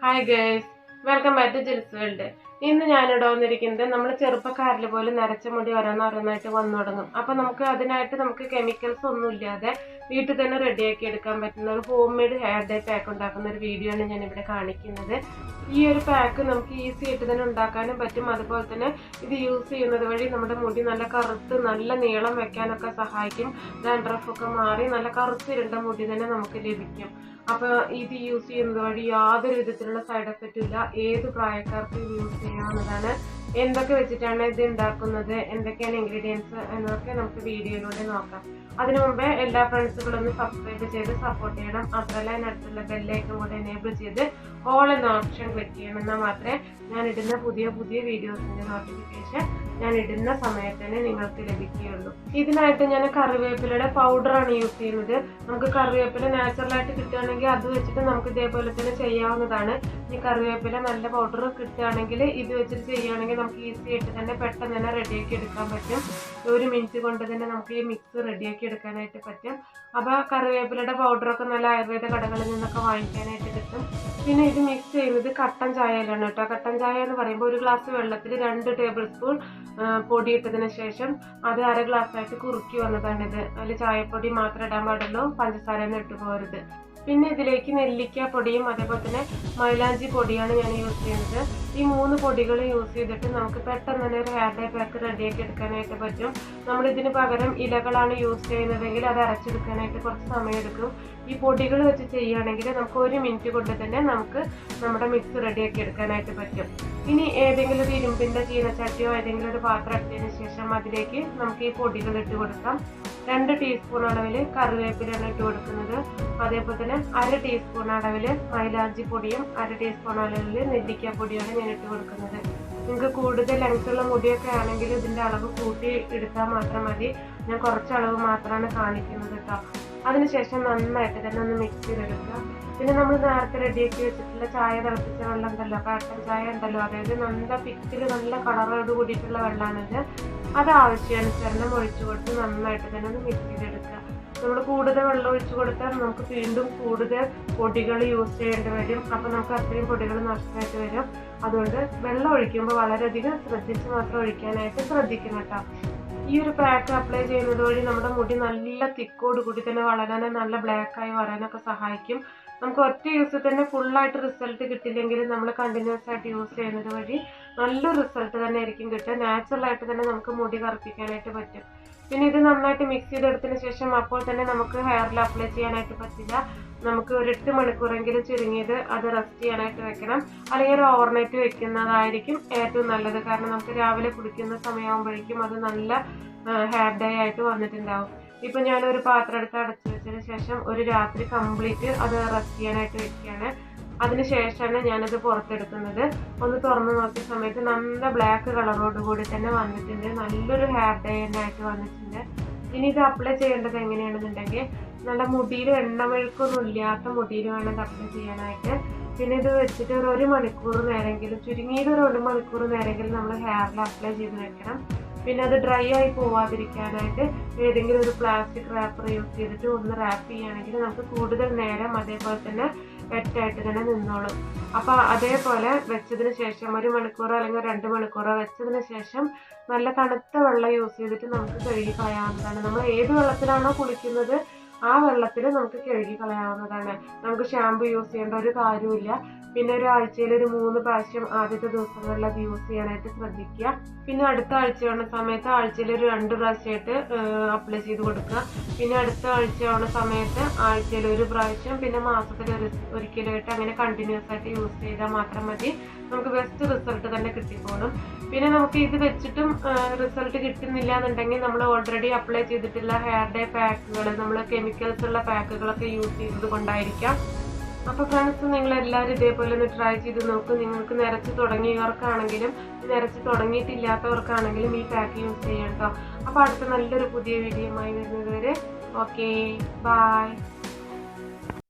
Hi guys, welcome back to Jill's World. ഇന്ന് ഞാനിവിടെ വന്നിരിക്കുന്നത് നമ്മൾ ചെറുപ്പക്കാരിൽ പോലും നരച്ച മുടി ഓരോന്നോരോന്നായിട്ട് വന്നു തുടങ്ങും. അപ്പൊ നമുക്ക് അതിനായിട്ട് നമുക്ക് കെമിക്കൽസ് ഒന്നും ഇല്ലാതെ വീട്ടിൽ തന്നെ റെഡിയാക്കി എടുക്കാൻ പറ്റുന്ന ഒരു home made hair dye pack ഉണ്ടാക്കുന്ന ഒരു വീഡിയോ ആണ് ഞാൻ ഇവിടെ കാണിക്കുന്നത്. ഈ ഒരു പാക്ക് നമുക്ക് ഈസി ആയിട്ട് തന്നെ ഉണ്ടാക്കാനും പറ്റും. അതുപോലെ തന്നെ ഇത് യൂസ് ചെയ്യുന്നത് വഴി നമ്മുടെ മുടി നല്ല കറുത്ത് നല്ല നീളം വെക്കാനൊക്കെ സഹായിക്കും. ഡാൻഡ്രഫ് ഒക്കെ മാറി നല്ല കറുത്തിരുണ്ട മുടി തന്നെ നമുക്ക് ലഭിക്കും. അപ്പൊ ഇത് യൂസ് ചെയ്യുന്നത് വഴി യാതൊരു വിധത്തിലുള്ള സൈഡ് എഫക്റ്റും ഇല്ല. ഏത് പ്രായക്കാർക്കും യൂസ് ചെയ്യാവുന്നതാണ് എന്തൊക്കെ വെച്ചിട്ടാണ് ഇത് ഉണ്ടാക്കുന്നത്? എന്തൊക്കെയാണ് ഇൻഗ്രീഡിയൻസ് എന്നൊക്കെ നമുക്ക് വീഡിയോയിലൂടെ നോക്കാം. അതിനു മുമ്പേ എല്ലാ ഫ്രണ്ട്സുകളും ഒന്ന് സബ്സ്ക്രൈബ് ചെയ്ത് സപ്പോർട്ട് ചെയ്യണം. മാത്രമല്ല അതിനടുത്തുള്ള ബെല്ലേക്കും കൂടെ എനേബിൾ ചെയ്ത് ഓൾ എന്ന ഓപ്ഷൻ ക്ലിക്ക് ചെയ്യണം. എന്നാൽ മാത്രമേ ഞാൻ ഇടുന്ന പുതിയ പുതിയ വീഡിയോസിന്റെ നോട്ടിഫിക്കേഷൻ ഞാൻ ഇടുന്ന സമയത്ത് തന്നെ നിങ്ങൾക്ക് ലഭിക്കുകയുള്ളൂ. ഇതിനായിട്ട് ഞാൻ കറിവേപ്പിലയുടെ പൗഡറാണ് യൂസ് ചെയ്യുന്നത്. നമുക്ക് കറിവേപ്പില നാച്ചുറൽ ആയിട്ട് കിട്ടുകയാണെങ്കിൽ അത് വെച്ചിട്ട് നമുക്ക് ഇതേപോലെ തന്നെ ചെയ്യാവുന്നതാണ്. ഈ കറിവേപ്പില നല്ല പൗഡർ കിട്ടുകയാണെങ്കിൽ ഇത് വെച്ചിട്ട് ചെയ്യുകയാണെങ്കിൽ നമുക്ക് ഈസി ആയിട്ട് തന്നെ പെട്ടെന്ന് തന്നെ റെഡിയാക്കി എടുക്കാൻ പറ്റും. ഒരു മിനിറ്റ് കൊണ്ട് തന്നെ നമുക്ക് ഈ മിക്സ് റെഡിയാക്കി എടുക്കാനായിട്ട് പറ്റും. അപ്പോൾ കറിവേപ്പിലയുടെ പൗഡറൊക്കെ നല്ല ആയുർവേദ കടകളിൽ നിന്നൊക്കെ വാങ്ങിക്കാനായിട്ട് കിട്ടും. പിന്നെ ഇത് മിക്സ് ചെയ്യുന്നത് കട്ടൻ ചായയിലാണ് കേട്ടോ. കട്ടൻ ചായ എന്ന് പറയുമ്പോൾ ഒരു ഗ്ലാസ് വെള്ളത്തിൽ രണ്ട് ടേബിൾ സ്പൂൺ പൊടി ഇട്ടതിന് ശേഷം അത് അര ഗ്ലാസ് ആയിട്ട് കുറുക്കി വന്നതാണിത് അതിൽ ചായപ്പൊടി മാത്രം ഇടാൻ പാടുള്ളൂ. പഞ്ചസാര ഒന്നും ഇട്ട് പോകരുത്. പിന്നെ ഇതിലേക്ക് നെല്ലിക്ക പൊടിയും അതേപോലെ തന്നെ മൈലാഞ്ചി പൊടിയാണ് ഞാൻ യൂസ് ചെയ്യുന്നത്. ഈ മൂന്ന് പൊടികൾ യൂസ് ചെയ്തിട്ട് നമുക്ക് പെട്ടെന്ന് തന്നെ ഒരു ഹെയർ ഡേ പാക്ക് റെഡിയാക്കി എടുക്കാനായിട്ട് പറ്റും. നമ്മൾ ഇതിന് പകരം ഇലകളാണ് യൂസ് ചെയ്യുന്നതെങ്കിൽ അത് അരച്ചെടുക്കാനായിട്ട് കുറച്ച് സമയമെടുക്കും ഈ പൊടികൾ വെച്ച് ചെയ്യുകയാണെങ്കിൽ നമുക്ക് ഒരു മിനിറ്റ് കൊണ്ട് തന്നെ നമുക്ക് നമ്മുടെ മിക്സ് റെഡിയാക്കി എടുക്കാനായിട്ട് പറ്റും. ഇനി ഏതെങ്കിലും ഒരു ഇരുമ്പിന്റെ ചീനച്ചട്ടിയോ ഏതെങ്കിലും ഒരു പാത്രം എടുത്തതിന് ശേഷം അതിലേക്ക് നമുക്ക് ഈ പൊടികൾ ഇട്ട് കൊടുക്കാം. രണ്ട് ടീസ്പൂൺ അളവിൽ കറിവേപ്പിലാണ് ഇട്ട് കൊടുക്കുന്നത്. അതേപോലെ തന്നെ അര ടീസ്പൂൺ അളവിൽ മൈലാഞ്ചി പൊടിയും അര ടീസ്പൂൺ അളവിൽ നെല്ലിക്ക പൊടിയാണ് ഞാൻ ഇട്ട് കൊടുക്കുന്നത്. നിങ്ങൾക്ക് കൂടുതൽ ലെങ്ത് ഉള്ള മുടിയൊക്കെ ആണെങ്കിൽ ഇതിന്റെ അളവ് കൂട്ടി എടുത്താൽ മാത്രം മതി. ഞാൻ കുറച്ച് അളവ് മാത്രമാണ് കാണിക്കുന്നത് കേട്ടോ. അതിനുശേഷം നന്നായിട്ട് തന്നെ ഒന്ന് മിക്സ് ചെയ്തെടുക്കുക. പിന്നെ നമ്മൾ നേരത്തെ റെഡിയാക്കി വെച്ചിട്ടുള്ള ചായ തിളപ്പിച്ച വെള്ളം ഉണ്ടല്ലോ കാട്ടൻ ചായ ഉണ്ടല്ലോ. അതായത് നല്ല പിക്കിൽ നല്ല കളറോട് കൂടിയിട്ടുള്ള വെള്ളമാണിത് അത് ആവശ്യാനുസരണം ഒഴിച്ചു കൊടുത്ത് നന്നായിട്ട് തന്നെ ഒന്ന് മിക്സ് ചെയ്തെടുക്കുക. നമ്മൾ കൂടുതൽ വെള്ളം ഒഴിച്ചു കൊടുത്താൽ നമുക്ക് വീണ്ടും കൂടുതൽ പൊടികൾ യൂസ് ചെയ്യേണ്ടി വരും. അപ്പോൾ നമുക്ക് അത്രയും പൊടികൾ നഷ്ടമായിട്ട് വരും. അതുകൊണ്ട് വെള്ളം ഒഴിക്കുമ്പോൾ വളരെയധികം ശ്രദ്ധിച്ച് മാത്രം ഒഴിക്കാനായിട്ട് ശ്രദ്ധിക്കണം കേട്ടോ. ഈ ഒരു പാക്ക് അപ്ലൈ ചെയ്യുന്നത് വഴി നമ്മുടെ മുടി നല്ല തിക്കോട് കൂടി തന്നെ വളരാനും നല്ല ബ്ലാക്കായി വരാനൊക്കെ സഹായിക്കും. നമുക്ക് ഒറ്റ യൂസിൽ തന്നെ ഫുള്ളായിട്ട് റിസൾട്ട് കിട്ടില്ലെങ്കിൽ നമ്മൾ കണ്ടിന്യൂസ് ആയിട്ട് യൂസ് ചെയ്യുന്നത് വഴി നല്ലൊരു റിസൾട്ട് തന്നെ ആയിരിക്കും കിട്ടുക. നാച്ചുറൽ ആയിട്ട് തന്നെ നമുക്ക് മുടി കറുപ്പിക്കാനായിട്ട് പറ്റും. പിന്നെ ഇത് നന്നായിട്ട് മിക്സ് ചെയ്തെടുത്തതിന് ശേഷം അപ്പോൾ തന്നെ നമുക്ക് ഹെയറിൽ അപ്ലൈ ചെയ്യാനായിട്ട് പറ്റില്ല. നമുക്ക് ഒരു എട്ട് മണിക്കൂറെങ്കിലും ചുരുങ്ങിയത് അത് റെസ്റ്റ് ചെയ്യാനായിട്ട് വെക്കണം. അല്ലെങ്കിൽ ഒരു ഓവർനൈറ്റ് വെക്കുന്നതായിരിക്കും ഏറ്റവും നല്ലത്. കാരണം നമുക്ക് രാവിലെ കുളിക്കുന്ന സമയമാകുമ്പോഴേക്കും അത് നല്ല ഹെയർ ഡേ ആയിട്ട് വന്നിട്ടുണ്ടാവും. ഇപ്പൊ ഞാൻ ഒരു പാത്രം എടുത്ത് അടച്ചു വെച്ചതിന് ശേഷം ഒരു രാത്രി കംപ്ലീറ്റ് അത് റെസ്റ്റ് ചെയ്യാനായിട്ട് വെക്കുകയാണ്. അതിനുശേഷമാണ് ഞാനത് പുറത്തെടുക്കുന്നത്. ഒന്ന് തുറന്നു നോക്കിയ സമയത്ത് നല്ല ബ്ലാക്ക് കളറോട് കൂടി തന്നെ വന്നിട്ടുണ്ട്. നല്ലൊരു ഹെയർ ഡേ ആയിട്ട് വന്നിട്ടുണ്ട്. ഇനി ഇത് അപ്ലൈ ചെയ്യേണ്ടത് എങ്ങനെയാണെന്നുണ്ടെങ്കിൽ നല്ല മുടിയിൽ എണ്ണമെഴുക്കൊന്നും ഇല്ലാത്ത മുടിയിൽ വേണം ഇത് അപ്ലൈ ചെയ്യാനായിട്ട്. പിന്നെ ഇത് വെച്ചിട്ട് ഒരു ഒരു മണിക്കൂർ നേരെങ്കിലും ചുരുങ്ങിയത് ഒരു ഒരു മണിക്കൂർ നേരെങ്കിലും നമ്മൾ ഹെയറിൽ അപ്ലൈ ചെയ്ത് വെക്കണം. പിന്നെ അത് ഡ്രൈ ആയി പോവാതിരിക്കാനായിട്ട് ഏതെങ്കിലും ഒരു പ്ലാസ്റ്റിക് റാപ്പർ യൂസ് ചെയ്തിട്ട് ഒന്ന് റാപ്പ് ചെയ്യുകയാണെങ്കിൽ നമുക്ക് കൂടുതൽ നേരം അതേപോലെ തന്നെ വെറ്റായിട്ട് തന്നെ നിന്നോളും. അപ്പൊ അതേപോലെ വെച്ചതിന് ശേഷം ഒരു മണിക്കൂറോ അല്ലെങ്കിൽ രണ്ട് മണിക്കൂറോ വെച്ചതിന് ശേഷം നല്ല തണുത്ത വെള്ളം യൂസ് ചെയ്തിട്ട് നമുക്ക് കഴുകി കളയാവുന്നതാണ്. നമ്മൾ ഏത് വെള്ളത്തിലാണോ കുളിക്കുന്നത് ആ വെള്ളത്തിൽ നമുക്ക് കഴുകി കളയാവുന്നതാണ്. നമുക്ക് ഷാമ്പു യൂസ് ചെയ്യേണ്ട ഒരു കാര്യമില്ല പിന്നെ ഒരു ആഴ്ചയിൽ ഒരു മൂന്ന് പ്രാവശ്യം ആദ്യത്തെ ദിവസങ്ങളിൽ അത് യൂസ് ചെയ്യാനായിട്ട് ശ്രദ്ധിക്കുക. പിന്നെ അടുത്ത ആഴ്ച ആവുന്ന സമയത്ത് ആഴ്ചയിൽ ഒരു രണ്ട് പ്രാവശ്യമായിട്ട് അപ്ലൈ ചെയ്ത് കൊടുക്കുക. പിന്നെ അടുത്ത ആഴ്ച ആവുന്ന സമയത്ത് ആഴ്ചയിൽ ഒരു പ്രാവശ്യം പിന്നെ മാസത്തിൽ ഒരു ഒരിക്കലായിട്ട് അങ്ങനെ കണ്ടിന്യൂസ് ആയിട്ട് യൂസ് ചെയ്താൽ മാത്രം മതി. നമുക്ക് ബെസ്റ്റ് റിസൾട്ട് തന്നെ കിട്ടിക്കോളും. പിന്നെ നമുക്ക് ഇത് വെച്ചിട്ടും റിസൾട്ട് കിട്ടുന്നില്ല എന്നുണ്ടെങ്കിൽ നമ്മൾ ഓൾറെഡി അപ്ലൈ ചെയ്തിട്ടുള്ള ഹെയർ ഡേ പാക്കുകൾ നമ്മൾ കെമിക്കൽസ് ഉള്ള പാക്കുകളൊക്കെ യൂസ് ചെയ്തത് കൊണ്ടായിരിക്കാം. അപ്പൊ ഫ്രണ്ട്സ് നിങ്ങൾ എല്ലാവരും ഇതേപോലെ ഒന്ന് ട്രൈ ചെയ്ത് നോക്കും. നിങ്ങൾക്ക് നിരച്ച് തുടങ്ങിയവർക്കാണെങ്കിലും നിരച്ച് തുടങ്ങിയിട്ടില്ലാത്തവർക്കാണെങ്കിലും ഈ പാക്ക് യൂസ് ചെയ്യാം കേട്ടോ അപ്പൊ അടുത്ത നല്ലൊരു പുതിയ വീഡിയോ ആയി വരുന്നത് വരെ. Okay bye